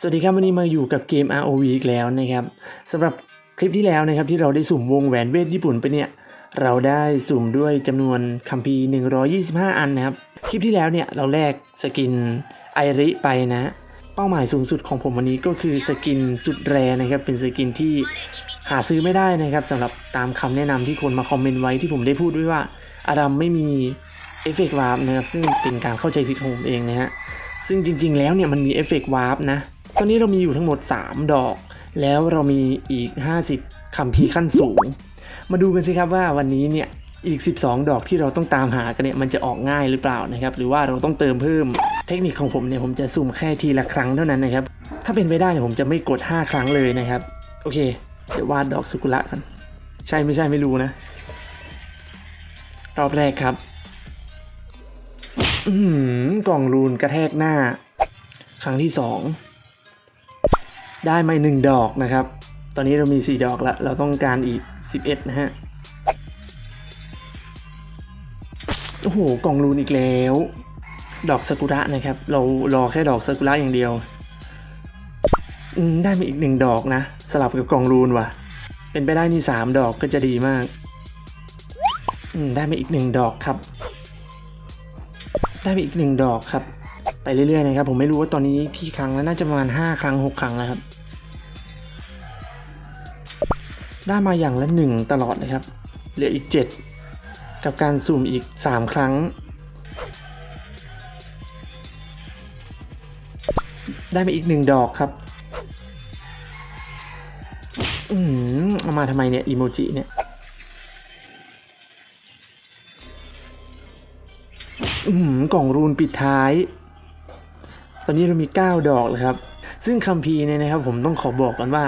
สวัสดีครับวันนี้มาอยู่กับเกม ROV อีกแล้วนะครับสำหรับคลิปที่แล้วนะครับที่เราได้สุ่มวงแหวนเวทญี่ปุ่นไปเนี่ยเราได้สุ่มด้วยจำนวนคัมภีร์ 125 อันนะครับคลิปที่แล้วเนี่ยเราแลกสกินไอริไปนะ เป้าหมายสูงสุดของผมวันนี้ก็คือสกินสุดแรนะครับเป็นสกินที่หาซื้อไม่ได้นะครับสำหรับตามคำแนะนำที่คนมาคอมเมนต์ไว้ที่ผมได้พูดด้วยว่าอารัมไม่มีเอฟเฟกต์วาร์ปนะครับซึ่งเป็นการเข้าใจผิดของผมเองนะฮะ ซึ่งจริง ๆ แล้วเนี่ยมันมีเอฟเฟกต์วาร์ปนะ ตอนนี้เรามีอยู่ทั้งหมด 3 ดอก แล้วเรามีอีก 50คัมภีขั้นสูง มาดูกันสิครับว่าวันนี้เนี่ยอีก 12 ดอกที่เราต้องตามหากันเนี่ยมันจะออกง่ายหรือเปล่านะครับ หรือว่าเราต้องเติมเพิ่ม เทคนิคของผมเนี่ยผมจะสุ่มแค่ทีละครั้งเท่านั้นนะครับ ถ้าเป็นไปได้เนี่ยผมจะไม่กด 5 ครั้งเลยนะครับ โอเค เดี๋ยววาดดอกสุกุระกัน ใช่ไม่ใช่ไม่รู้นะ รอบแรกครับ อืกล่องรูนกระแทกหน้า ครั้งที่สองได้มาหนึ่งดอกนะครับ ตอนนี้เรามีสี่ดอกล้วเราต้องการอีกสิบเอ็ดนะฮะ โอ้โห กล่องรูนอีกแล้ว ดอกซากุระนะครับ เรารอแค่ดอกซากุระอย่างเดียวได้มาอีกหนึ่งดอกนะ สลับกับกล่องรูนว่ะ เป็นไปได้นี่สามดอกก็จะดีมากได้มาอีกหนึ่งดอกครับ ได้ไปอีกหนึ่งดอกครับ ไปเรื่อยๆนะครับ ผมไม่รู้ว่าตอนนี้กี่ครั้งแล้วน่าจะประมาณห้าครั้งหกครั้งแล้วครับ ได้มาอย่างละหนึ่งตลอดเลยครับ เหลืออีกเจ็ดกับการสุ่มอีกสามครั้ง ได้มาอีกหนึ่งดอกครับ อืมเอามาทำไมเนี่ยอีโมจิเนี่ย กล่องรูนปิดท้าย ตอนนี้เรามี 9 ดอกเลยครับ ซึ่งคัมภีร์เนี่ยนะครับ ผมต้องขอบอกกันว่า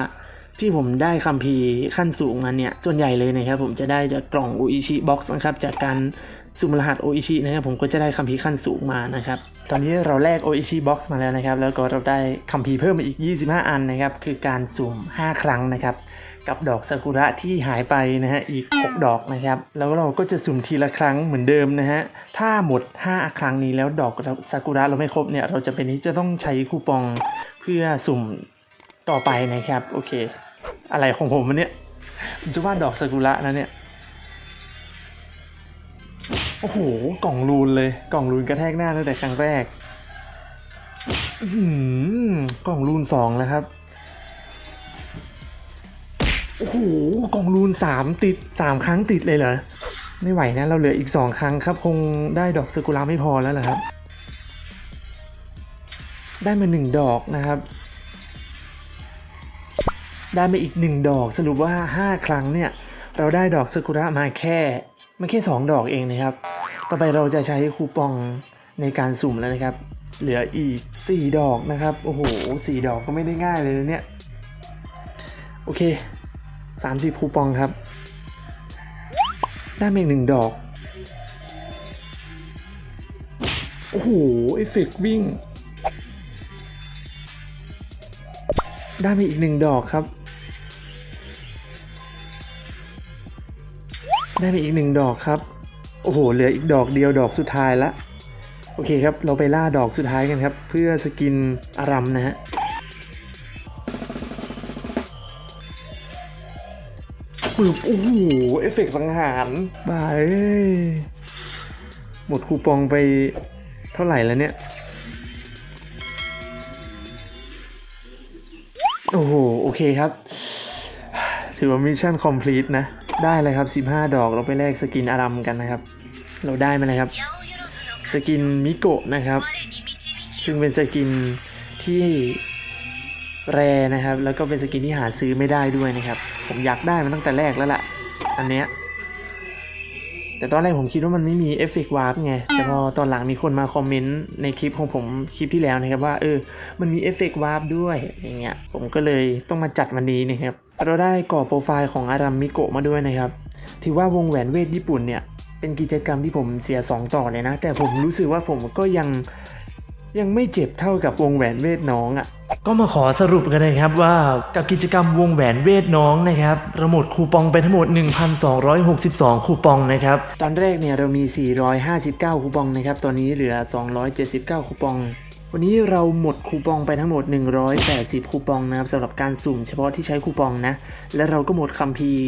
ที่ผมได้คัมภีร์ขั้นสูงมาเนี่ย ส่วนใหญ่เลยนะครับผมจะได้จากกล่องโออิชิบ็อกซ์นะครับ จากการสุ่มรหัสโออิชินะครับ ผมก็จะได้คัมภีร์ขั้นสูงมานะครับ ตอนนี้เราแลกโออิชิบ็อกซ์มาแล้วนะครับ แล้วก็เราได้คัมภีร์เพิ่มมาอีก 25 อันนะครับ คือการสุ่ม 5 ครั้งนะครับ กับดอกซากุระที่หายไปนะฮะ อีก 6 ดอกนะครับ แล้วเราก็จะสุ่มทีละครั้งเหมือนเดิมนะฮะ ถ้าหมด 5 ครั้งนี้แล้วดอกซากุระเราไม่ครบเนี่ย เราจะเป็นที่จะต้องใช้คูปองเพื่อสุ่มต่อไปนะครับ โอเค อะไรของผมมันเนี่ยผมจะวาดดอกซากุระนะเนี่ย โอ้โห กล่องรูนเลย กล่องรูนกระแทกหน้าตั้งแต่ครั้งแรกกล่องรูนสองแล้วครับ โอ้โห กล่องรูนสามติดสามครั้งติดเลยเหรอ ไม่ไหวนะ เราเหลืออีกสองครั้งครับ คงได้ดอกซากุระไม่พอแล้วเหรอครับ ได้มาหนึ่งดอกนะครับ ได้มาอีกหนึ่งดอกสรุปว่าห้าครั้งเนี่ย เราได้ดอกซากุระมาแค่ไม่แค่สองดอกเองนะครับ ต่อไปเราจะใช้คูปองในการสุ่มแล้วนะครับ เหลืออีกสี่ดอกนะครับ โอ้โหสี่ดอกก็ไม่ได้ง่ายเลยนะเนี่ย โอเคสามสิบคูปองครับ ได้มาอีกหนึ่งดอก โอ้โหเอฟเฟกต์วิ่ง ได้มาอีกหนึ่งดอกครับ ได้มาอีกหนึ่งดอกครับ โอ้โห เหลืออีกดอกเดียวดอกสุดท้ายละ โอเคครับ เราไปล่าดอกสุดท้ายกันครับ เพื่อสกินอารัมนะฮะ ปึ๊บ โอ้โห เอฟเฟกต์สังหารบายหมดคูปองไปเท่าไหร่แล้วเนี่ย โอ้โห โอเคครับ ถือว่ามิชชั่นคอมพลีทนะ ได้เลยครับ 15 ดอกเราไปแลกสกินอารัมกันนะครับ เราได้มาเลยครับ สกินมิโกะนะครับ ซึ่งเป็นสกินที่แรนะครับ แล้วก็เป็นสกินที่หาซื้อไม่ได้ด้วยนะครับ ผมอยากได้มันตั้งแต่แรกแล้วล่ะ อันเนี้ยแต่ตอนแรกผมคิดว่ามันไม่มีเอฟเฟกต์วาร์ปไง แต่พอตอนหลังมีคนมาคอมเมนต์ในคลิปของผมคลิปที่แล้วนะครับว่าเออ มันมีเอฟเฟกต์วาร์ปด้วยอย่างเงี้ย ผมก็เลยต้องมาจัดวันนี้นะครับ เราได้ก่อโปรไฟล์ของอารัมมิโกะมาด้วยนะครับ ถือว่าวงแหวนเวทญี่ปุ่นเนี่ย เป็นกิจกรรมที่ผมเสีย 2 ต่อเลยนะ แต่ผมรู้สึกว่าผมก็ยังยังไม่เจ็บเท่ากับวงแหวนเวทน้องอะ่ะ ก็มาขอสรุปกันเลยครับว่ากับกิจกรรมวงแหวนเวทน้องนะครับเราหมดคูปองไปทั้งหมด 1,262 คูปองนะครับ ตอนแรกเนี่ยเรามี 459 คูปองนะครับ ตอนนี้เหลือ 279 คูปอง วันนี้เราหมดคูปองไปทั้งหมด 180 คูปองนะครับสำหรับการสุ่มเฉพาะที่ใช้คูปองนะ และเราก็หมดคัมภีร์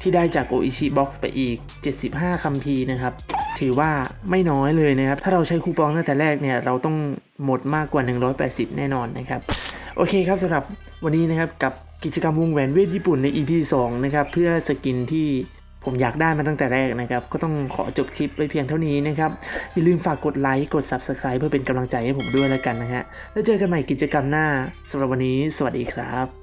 ที่ได้จาก Oishi Box ไปอีก 75 คัมภีร์นะครับ ถือว่าไม่น้อยเลยนะครับ ถ้าเราใช้คูปองตั้งแต่แรกเนี่ย เราต้องหมดมากกว่า 180 แน่นอนนะครับ โอเคครับสำหรับวันนี้นะครับกับกิจกรรมวงแหวนเวทญี่ปุ่นใน EP 2 นะครับ เพื่อสกินที่ ผมอยากได้มาตั้งแต่แรกนะครับ ก็ต้องขอจบคลิปไว้เพียงเท่านี้นะครับ อย่าลืมฝากกดไลค์ กด Subscribe เพื่อเป็นกำลังใจให้ผมด้วยแล้วกันนะฮะ แล้วเจอกันใหม่กิจกรรมหน้าสำหรับวันนี้ สวัสดีครับ